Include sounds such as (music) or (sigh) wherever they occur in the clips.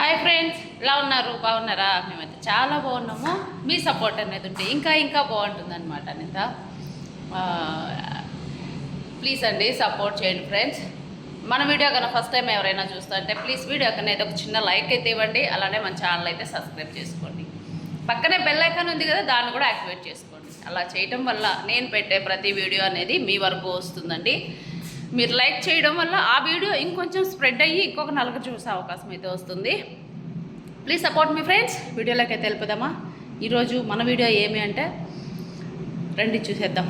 Hi friends ఎలా ఉన్నారు? బాగున్నారా? మేమైతే చాలా బాగున్నాము. మీ సపోర్ట్ అనేది ఉంటే ఇంకా ఇంకా బాగుంటుంది అనమాట నింద ప్లీజ్ అండి సపోర్ట్ చేయండి ఫ్రెండ్స్ మన వీడియో కన్నా ఫస్ట్ టైం ఎవరైనా చూస్తుంటే ప్లీజ్ వీడియో కన్నా అయితే ఒక చిన్న లైక్ అయితే ఇవ్వండి. అలానే మన ఛానల్ అయితే సబ్స్క్రైబ్ చేసుకోండి. పక్కనే బెల్ ఐకాన్ ఉంది కదా దాన్ని కూడా యాక్టివేట్ చేసుకోండి. అలా చేయటం వల్ల నేను పెట్టే ప్రతి వీడియో అనేది మీ వరకు వస్తుందండి. మీరు లైక్ చేయడం వల్ల ఆ వీడియో ఇంకొంచెం స్ప్రెడ్ అయ్యి ఇంకొక నలుగురు చూసే అవకాశం అయితే వస్తుంది. ప్లీజ్ సపోర్ట్ మీ ఫ్రెండ్స్ వీడియోలోకి అయితే వెళ్ళిపోదామా? ఈరోజు మన వీడియో ఏమి అంటే రండి చూసేద్దాం.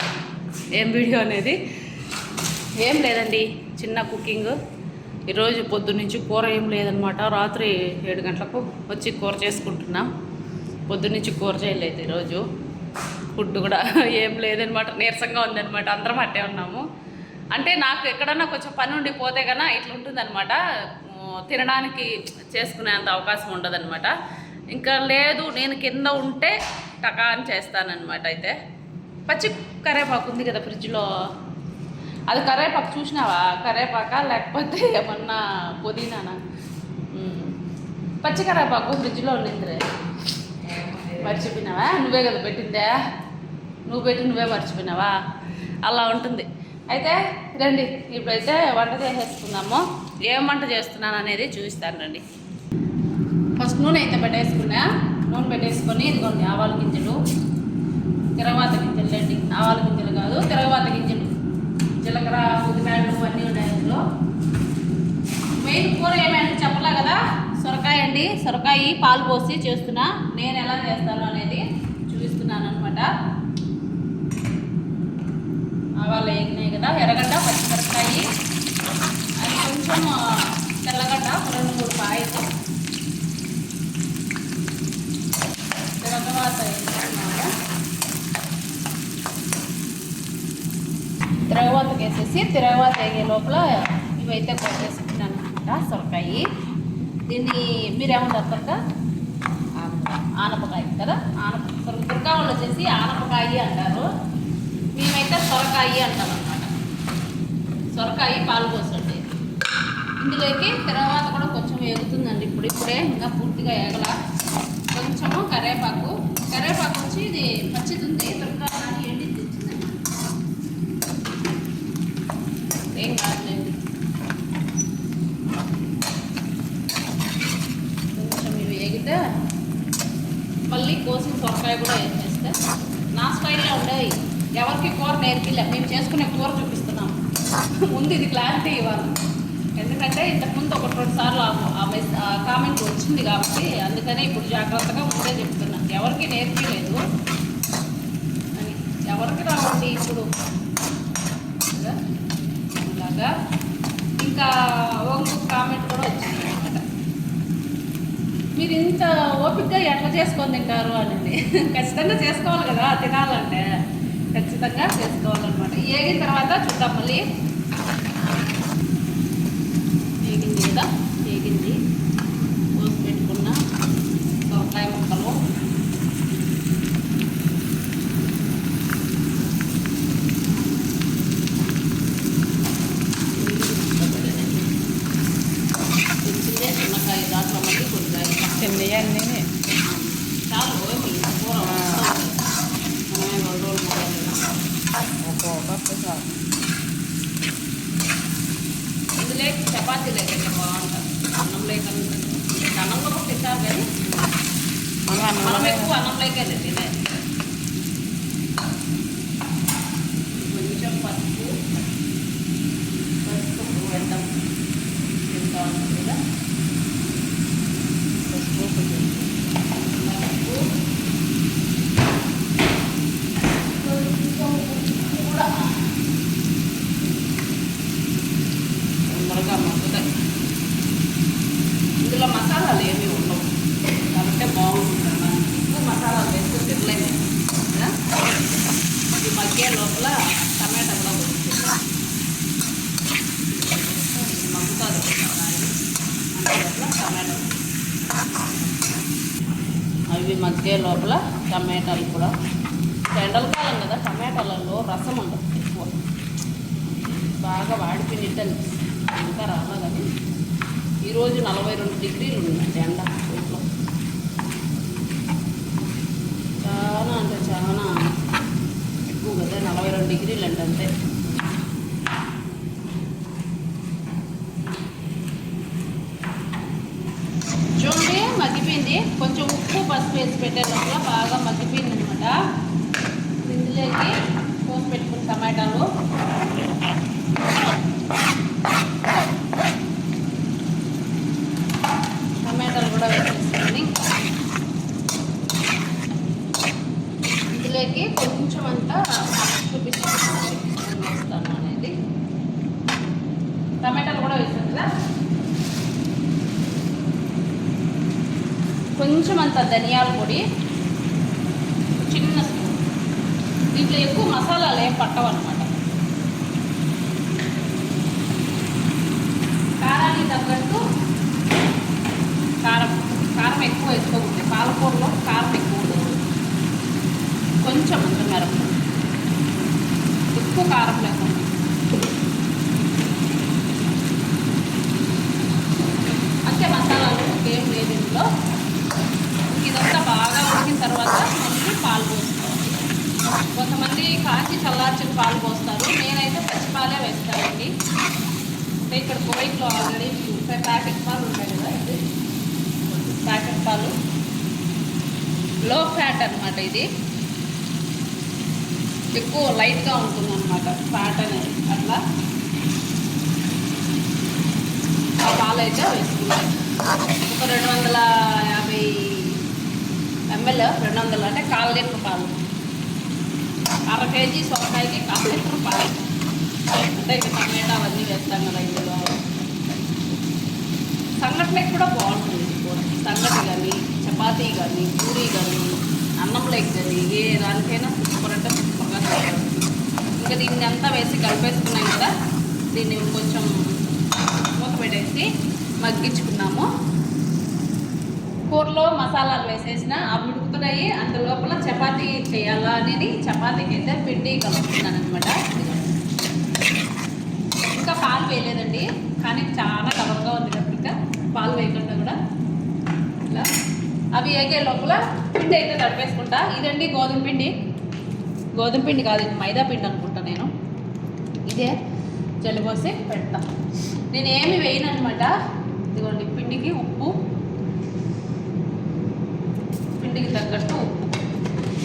ఏం వీడియో అనేది? ఏం లేదండి చిన్న కుకింగ్. ఈరోజు పొద్దు నుంచి కూర ఏం లేదనమాట. రాత్రి ఏడు గంటలకు వచ్చి కూర చేసుకుంటున్నాం. పొద్దు నుంచి కూర చేయలేదు ఈరోజు. ఫుడ్ కూడా (laughs) ఏం లేదనమాట. నీరసంగా ఉందనమాట. అందరం అట్టే ఉన్నాము. అంటే నాకు ఎక్కడన్నా కొంచెం పని ఉండి పోతే కన్నా ఇట్లా ఉంటుందన్నమాట. ఉమ్, తినడానికి చేసుకునేంత అవకాశం ఉండదన్నమాట. ఇంకా లేదు నేను కింద ఉంటే టకాన్ చేస్తానన్నమాట అయితే. పచ్చి కరేపాకు ఉంది కదా ఫ్రిడ్జ్లో. అది కరేపాకు చూసినావా? కరేపాక లేకపోతే ఏమన్నా పుదీనానా? పచ్చి కరేపాకు ఫ్రిడ్జ్లో ఉండిందిరే. మర్చిపోయినావా? నువ్వే కదా పెట్టిందే. నువ్వు పెట్టి నువ్వే మర్చిపోయినావా? అలా ఉంటుంది. అయితే రండి ఇప్పుడైతే వంట చేసేసుకుందాము. ఏం వంట చేస్తున్నాను అనేది చూపిస్తాను రండి. ఫస్ట్ నూనె అయితే పెట్టేసుకున్నా. నూనె పెట్టేసుకొని ఇదిగోండి ఆవాల గింజలు. తిరగవాత గింజలు అండి ఆవాల గింజలు కాదు తిరగవాత గింజలు. జీలకర్ర ఉల్లిపాయలు అన్నీ ఉన్నాయి అందులో మెయిన్ కూర ఏమైనా చెప్పలే కదా? సొరకాయ అండి. సొరకాయ పాలు పోసి చేస్తున్నా. నేను ఎలా చేస్తాను అనేది చూపిస్తున్నాను అనమాట ఆవాలు కదా ఎర్రగడ్డ పచ్చిమిరపకాయి. అది కొంచెం తెల్లగడ్డ రెండు మూడు కాయలు. తర్వాత తిరగవాతకి వేసేసి తిరగవాత వేగే లోపల ఇవైతే కొట్టేసుకున్నాను అనమాట సొరకాయి. దీన్ని మీరేమంటారు తరక ఆనపకాయ కదా ఆనప దుర్గావులు వచ్చేసి ఆనపకాయ అంటారు. మేమైతే సొరకాయ అంటాం. సొరకాయ పాలు పోసండి. ఇందులోకి తర్వాత కూడా కొంచెం ఎగుతుందండి ఇప్పుడు ఇప్పుడే ఇంకా పూర్తిగా ఎగల కొంచెము కరేపాకు. కరేపాకు వచ్చి ఇది పచ్చిది ఉంది దుర్గా ఎండి తెచ్చిందండి? ఏం కాదులేండి. కొంచెం ఇవి ఎగితే మళ్ళీ కోసిన సొరకాయ కూడా వేసేస్తే నా స్టైల్లో ఉండేవి ఎవరికి కూర నేర్పిలే. మేము చేసుకునే కూర చూపిస్తాం. ముందు ఇది క్లారిటీ ఇవ్వాలి. ఎందుకంటే ఇంతకుముందు ఒకటి రెండు సార్లు ఆ- ఆ మెస్ ఆ కామెంట్ వచ్చింది కాబట్టి అందుకనే ఇప్పుడు జాగ్రత్తగా ముందే చెప్తున్నా. ఎవరికి నేర్పించలేదు అని ఎవరికి రావండి ఇప్పుడు? ఇలాగా. ఇంకా ఒక కామెంట్ కూడా వచ్చింది అనమాట మీరు ఇంత ఓపిక్గా ఎట్లా చేసుకొని తింటారు అని ఖచ్చితంగా చేసుకోవాలి కదా తినాలంటే. ఖచ్చితంగా చేసుకోవాలన్నమాట. ఏగిన తర్వాత చూద్దాం మళ్ళీ. ఏగింది కదా? ఏగింది. కోసి పెట్టుకున్న సొరకాయ ముక్కలు. చిన్నకాయ దాంట్లో మళ్ళీ కొద్దిగా చిన్నవన్నీ చాలు ఏమి కూర వస్తుంది. మనమే రెండు రోజులు మూడు రోజులు ఒక్కొక్క చాలు ఇందులో చపాతీ లేక బాగుంటుంది అన్నం లేక అన్నంలో కూడా తింటారు కానీ మనం మనం అన్నం ఎక్కువ అన్నం లేకే తినేది కొంచెం పసుపు పసుపు వేద్దాం ఎంత ఉంటుంది కదా పసుపు కొంచెం పసుపు కొంచెం ఉప్పు కూడా తొందరగా మగ్గుతాయి ఇందులో మసాలాలు ఏమీ ఉండవు కాబట్టి బాగుంటుంది అన్నమాట. ఎక్కువ మసాలాలు వేస్తే తినలేము కదా? ఇది మగ్గే లోపల టమాటా కూడా వస్తుంది మగ్గుతుంది లోపల టమాటా అవి మగ్గే లోపల టమాటాలు కూడా. ఎండలకాలం కదా టమాటాలలో రసం ఉండదు ఎక్కువ. బాగా వాడిపోయినట్టు అనిపిస్తుంది. ఇంకా రావాలని ఈరోజు నలభై రెండు డిగ్రీలు ఉందండి ఎండ ఇంట్లో చాలా అంటే చాలా ఎక్కువ కదా నలభై రెండు డిగ్రీలు అండి అంతే చూడండి మగ్గిపోయింది కొంచెం ఉప్పు పసుపు వేసి పెట్టే లోపల బాగా మగ్గిపోయింది అనమాట ఇందులోకి కోసి పెట్టుకున్న టమాటాలు టమాటాలు కూడా వేసేసుకొని ఇందులోకి కొంచెం అంతా చూపిస్తాను వేస్తాను అనేది టమాటాలు కూడా వేసాను కదా కొంచెం అంత ధనియాల పొడి చిన్న స్పూన్. దీంట్లో ఎక్కువ మసాలాలు ఏం పట్టవన్నమాట. కారానికి తగ్గట్టు కారం కారం ఎక్కువ వేసుకోకూడదు. పాలకూరలో కారం ఎక్కువ ఉండదు కొంచెం అంత ఎక్కువ కారం లేదు అంతే మసాలాలు ఏం లేదు ఇందులో ఇదంతా బాగా ఉడికిన తర్వాత మళ్ళీ పాలు పోసుకోవాలి కొంతమంది కాచి చల్లార్చిన పాలు పోస్తారు. నేనైతే పచ్చి పాలే వేస్తానండి. అంటే ఇక్కడ బోయిట్లో ఆల్రెడీ ప్యాకెట్ పాలు ఉంటాయి కదా ఇది. ప్యాకెట్ పాలు. లో ఫ్యాట్ అన్నమాట ఇది. ఎక్కువ లైట్గా ఉంటుంది అనమాట ఫ్యాట్ అనేది. అట్లా ఆ పాలు అయితే వేసుకున్నాం ఒక రెండు వందల ఎంఎల్ రెండు వందలు అంటే కాల్ లీటర్ పాలు. అర కేజీ సొరకాయకి కాల్ లీటర్ పాలు. అంటే ఇక టమాటా అవన్నీ వేస్తాం కదా ఇందులో. సంఘటనకి కూడా బాగుంటుంది సంగటి కానీ చపాతీ కానీ పూరీ కానీ అన్నంలోకి కానీ ఏ దానికైనా సూపర్ అంటే సూపర్గా చేయాలి ఇంకా దీన్ని అంతా వేసి కలిపేసుకున్నాం కదా దీన్ని కొంచెం మూత పెట్టేసి మగ్గించుకున్నాము. కూరలో మసాలాలు వేసేసిన అవి ఉడుకుతున్నాయి అంత లోపల చపాతీ చేయాలా అనేది చపాతీకి అయితే పిండి కలుపుతున్నాను అనమాట ఇంకా పాలు వేయలేదండి కానీ చాలా కలర్గా ఉంది కాబట్టి ఇంకా పాలు వేయకుండా కూడా. ఇలా. అవి వేగే లోపల పిండి అయితే తడిపేసుకుంటా. ఇదండి గోధుమ పిండి. గోధుమ పిండి కాదు ఇది మైదా పిండి అనుకుంటా నేను. ఇదే జల్లిపోసి పెడతా. నేను ఏమి వేయను అనమాట ఇదిగోండి పిండికి ఉప్పు పిండికి తగ్గట్టు ఉప్పు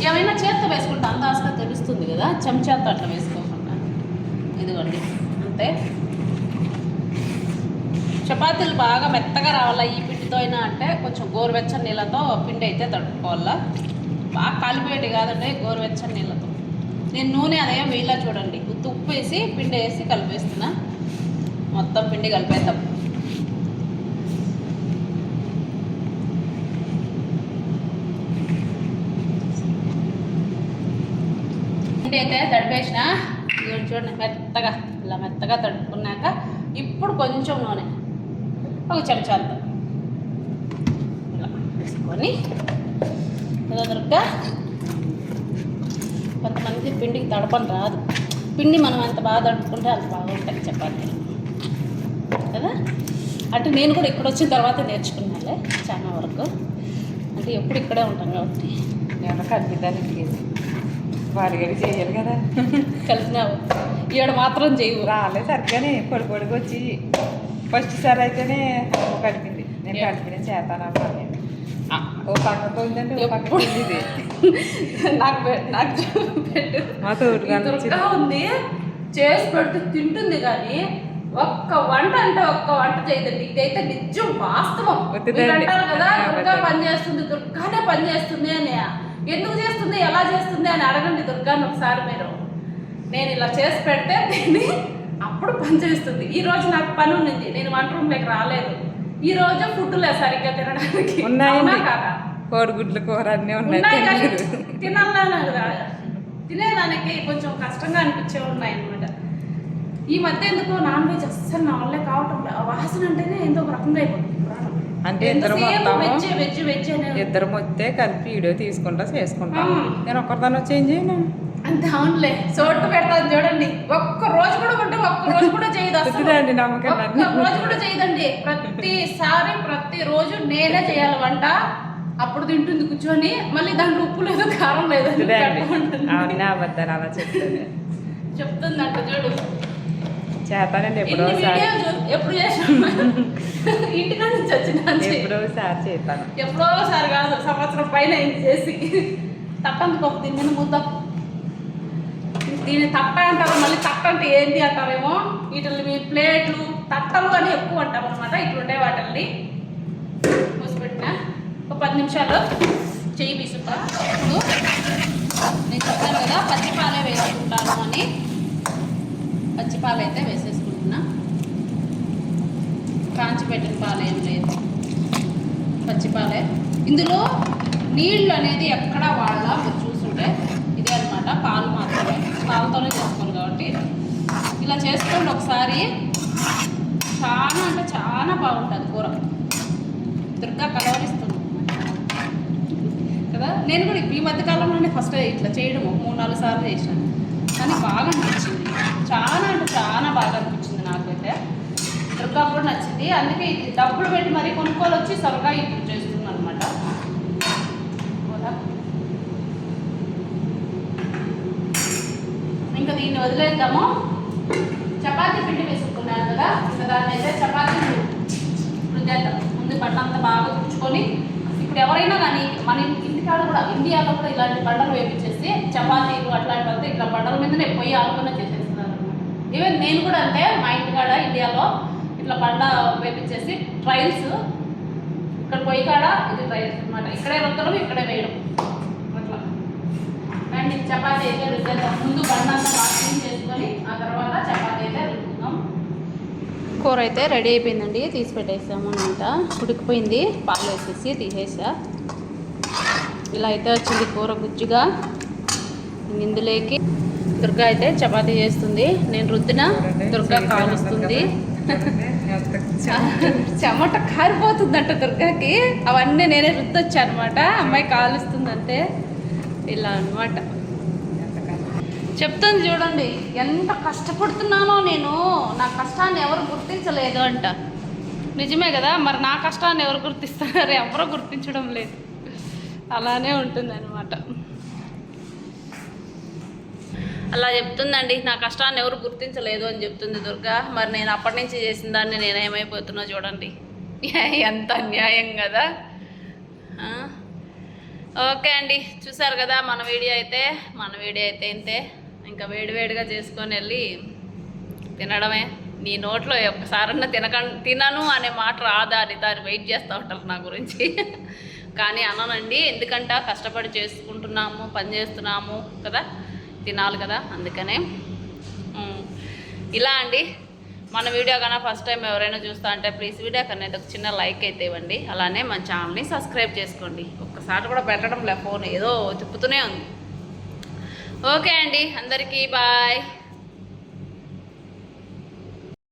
ఏమైనా చేత్తో వేసుకుంటే అందాజగా తెలుస్తుంది కదా చెంచాతో అట్లా వేసుకోకుండా. ఇదిగోండి అంతే. చపాతీలు బాగా మెత్తగా రావాలా ఈ పిండితో అయినా అంటే కొంచెం గోరువెచ్చని నీళ్ళతో పిండి అయితే తడుపుకోవాలా. బాగా కాలిపోయేటి కాదండి గోరువెచ్చని నీళ్ళతో. నేను నూనె అదే వేయలా చూడండి. ఉప్పు వేసి పిండి వేసి కలిపేస్తున్నా. మొత్తం పిండి కలిపేద్దాం. పిండి అయితే తడిపేసిన. చూడండి మెత్తగా ఇలా మెత్తగా తడుపుకున్నాక ఇప్పుడు కొంచెం నూనె. ఒక చెంచాలతో ఇలా వేసుకొని కుదరగా కొంతమంది పిండికి తడపని రాదు. పిండి మనం ఎంత బాగా తడుపుకుంటే అంత బాగుంటుంది చపాతీలు. కదా? అంటే నేను కూడా ఇక్కడ వచ్చిన తర్వాత నేర్చుకున్నాలే చాలా వరకు. అంటే ఎప్పుడు ఇక్కడే ఉంటాం కాబట్టి. నేను కలిపిద్దానికి ఇంకేది గడి చేయాలి కదా. కలిసినావు. ఈడ మాత్రం చేయవు. రాలే సరిగ్గానే పొడి పొడికి వచ్చి ఫస్ట్ సారి అయితేనే కలిపింది. నేను నేను ఆ, ఓ పక్కకు ఉందంటే ఓ పక్కకు ఎప్పుడు? ఉంది నాకు నాకు పెట్టు మా ఉంది. చేసి పెడితే తింటుంది కానీ ఒక్క వంట అంటే ఒక్క వంట చేయదండి. ఇదైతే నిజం వాస్తవం. అంటారు కదా దుర్గా. పని చేస్తుంది దుర్గానే పని చేస్తుంది అని. ఎందుకు చేస్తుంది ఎలా చేస్తుంది అని అడగండి దుర్గాని ఒకసారి మీరు. నేను ఇలా చేసి పెడితే తిని అప్పుడు పని చేస్తుంది. ఈ రోజు నాకు పని ఉన్నింది నేను వంట రూమ్లోకి రాలేదు. ఈ రోజు ఫుడ్ లేదు సరిగ్గా తినడానికి. కాదా? కోడిగుడ్ల కూర అన్నీ ఉన్నాయి ఉన్నాయి. తినాలన్నా కదా. తినేదానికి కొంచెం కష్టంగా అనిపించే ఉన్నాయి అనమాట ఈ మధ్య ఎందుకో నాన్ వెజ్ అస్సలు నా వల్లే కావటం వాసన అంటేనే ఏందో ఒక రకంగా అయిపోతుంది. ప్రాణం. అంటే ఇద్దరు అనే? ఇద్దరు మొత్తే కలిపి వీడియో తీసుకుంటా చేసుకుంటాం. నేను ఒక్కరిదాన్ని చేంజ్ చేయను? అంతే అవునులే. సోటు పెడతాను చూడండి. ఒక్క రోజు కూడా ఉంటే ఒక్క రోజు కూడా చేయదు అసలు. కుదిరండి నమ్మకం రోజు కూడా చేయదండి. ప్రతిసారి ప్రతి రోజు నేనే చేయాలి వంట. అప్పుడు తింటుంది కూర్చొని. మళ్ళీ దాంట్లో ఉప్పు లేదు కారం లేదు అలా చెప్తుంది చెప్తుందంట చూడు. చేస్తానండి ఎప్పుడో ఇన్ని ఒకసారి. వీడియోలు చూ- ఎప్పుడు ఇంటికాడ నుంచి వచ్చిన ఎప్పుడో ఒకసారి చేస్తాను. ఎప్పుడో ఒకసారి కాదు సంవత్సరం పైన చేసి. తప్పందుకు ఒక తిన్న ముద్ద. దీన్ని తప్ప అంటారు మళ్ళీ తట్ట అంటే ఏంటి అంటారేమో? వీటిని మీ ప్లేట్లు తట్టలు అని ఎక్కువ అంటారు అనమాట ఇట్లుండే వాటిల్ని. మూసిపెట్టిన? ఒక పది నిమిషాలు పీసుకుంటా ఇప్పుడు నేను చెప్పాను కదా పచ్చిపాలే వేసుకుంటాను అని. పచ్చిపాలు అయితే వేసేసుకుంటున్నా. కాంచి పెట్టిన పాలు ఏం లేదు. పచ్చిపాలే ఇందులో నీళ్ళు అనేది ఎక్కడ వాడాలా మీరు చూసుంటే ఇదే అనమాట పాలు మాత్రమే. పాలతోనే చేసుకోవాలి కాబట్టి. ఇలా చేసుకోండి ఒకసారి. చాలా అంటే చాలా బాగుంటుంది కూర. దుర్గా కలవరిస్తుంది. కదా? నేను కూడా ఈ మధ్యకాలంలోనే ఫస్ట్ ఇట్లా చేయడము మూడు నాలుగు సార్లు చేశాను. కానీ బాగా అనిపించింది చాలా అంటే చాలా బాగా అనిపించింది నాకైతే. దుర్గా కూడా నచ్చింది. అందుకే ఇది డబ్బులు పెట్టి మరీ కొనుక్కొని వచ్చి సొరగా ఇప్పుడు చేస్తుంది అనమాట ఇంకా దీన్ని వదిలేద్దాము. చపాతీ పిండి వేసుకున్నాను కదా? ఇంకా దాన్ని అయితే చపాతీ రుద్దేద్దాం ముందు బండ్లంతా బాగా తుడుచుకొని ఇప్పుడు ఎవరైనా కానీ మన కాడ కూడా ఇండియాలో కూడా ఇలాంటి బండలు వేపించేసి చపాతీలు అట్లాంటివంతా ఇట్లా బండల మీదనే పొయ్యి ఆలుకునే చేసేస్తున్నారు ఈవెన్ నేను కూడా అంటే మా ఇంటికాడ ఇండియాలో ఇట్లా బండ వేపించేసి ట్రైల్స్ ఇక్కడ పొయ్యి కాడ ఇది ట్రైల్స్ అనమాట ఇక్కడే రుద్దడం ఇక్కడే వేయడం. అట్లా. అండ్ చపాతీ అయితే రుద్దేద్దాం ముందు బండ అంతా వాషింగ్ చేసుకొని ఆ తర్వాత చపాతీ అయితే రుద్దుకుందాం కూర అయితే రెడీ అయిపోయిందండి. తీసి పెట్టేసాము అనమాట ఉడికిపోయింది. పాలు వేసేసి తీసేసా. ఇలా అయితే వచ్చింది కూర గుజ్జుగా. ఇందులోకి దుర్గా అయితే చపాతి చేస్తుంది. నేను రుద్దిన దుర్గా కాలుస్తుంది. (laughs) చెమట కారిపోతుందంట దుర్గాకి. అవన్నీ నేనే రుద్దొచ్చా అనమాట అమ్మాయి కాలుస్తుంది అంతే ఇలా అన్నమాట. చెప్తుంది చూడండి ఎంత కష్టపడుతున్నానో నేను. నా కష్టాన్ని ఎవరు గుర్తించలేదు అంట. నిజమే కదా మరి నా కష్టాన్ని ఎవరు గుర్తిస్తున్నారు ఎవరో గుర్తించడం లేదు. అలానే ఉంటుందన్నమాట. అలా చెప్తుందండి. నా కష్టాన్ని ఎవరు గుర్తించలేదు అని చెప్తుంది దుర్గా. మరి నేను అప్పటి నుంచి చేసిన దాన్ని నేను ఏమైపోతున్నా చూడండి. (laughs) ఎంత అన్యాయం కదా. ఓకే అండి. చూసారు కదా మన వీడియో అయితే. మన వీడియో అయితే ఇంతే. ఇంకా వేడివేడిగా చేసుకొని వెళ్ళి తినడమే. నీ నోట్లో ఒక్కసారన్నా తినక తినను అనే మాట రాదా అని దాన్ని వెయిట్ చేస్తూ ఉంటారు నా గురించి. కానీ అననండి ఎందుకంట కష్టపడి చేసుకుంటున్నాము పని చేస్తున్నాము కదా తినాలి కదా అందుకనే. ఇలా అండి మన వీడియో కన్నా ఫస్ట్ టైం ఎవరైనా చూస్తా అంటే ప్లీజ్ వీడియో కన్నా ఒక చిన్న లైక్ అయితే ఇవ్వండి. అలానే మన ఛానల్ని సబ్స్క్రైబ్ చేసుకోండి. ఒక్కసారి కూడా పెట్టడం లే ఫోన్ ఏదో తిప్పుతూనే ఉంది. ఓకే అండి అందరికీ బాయ్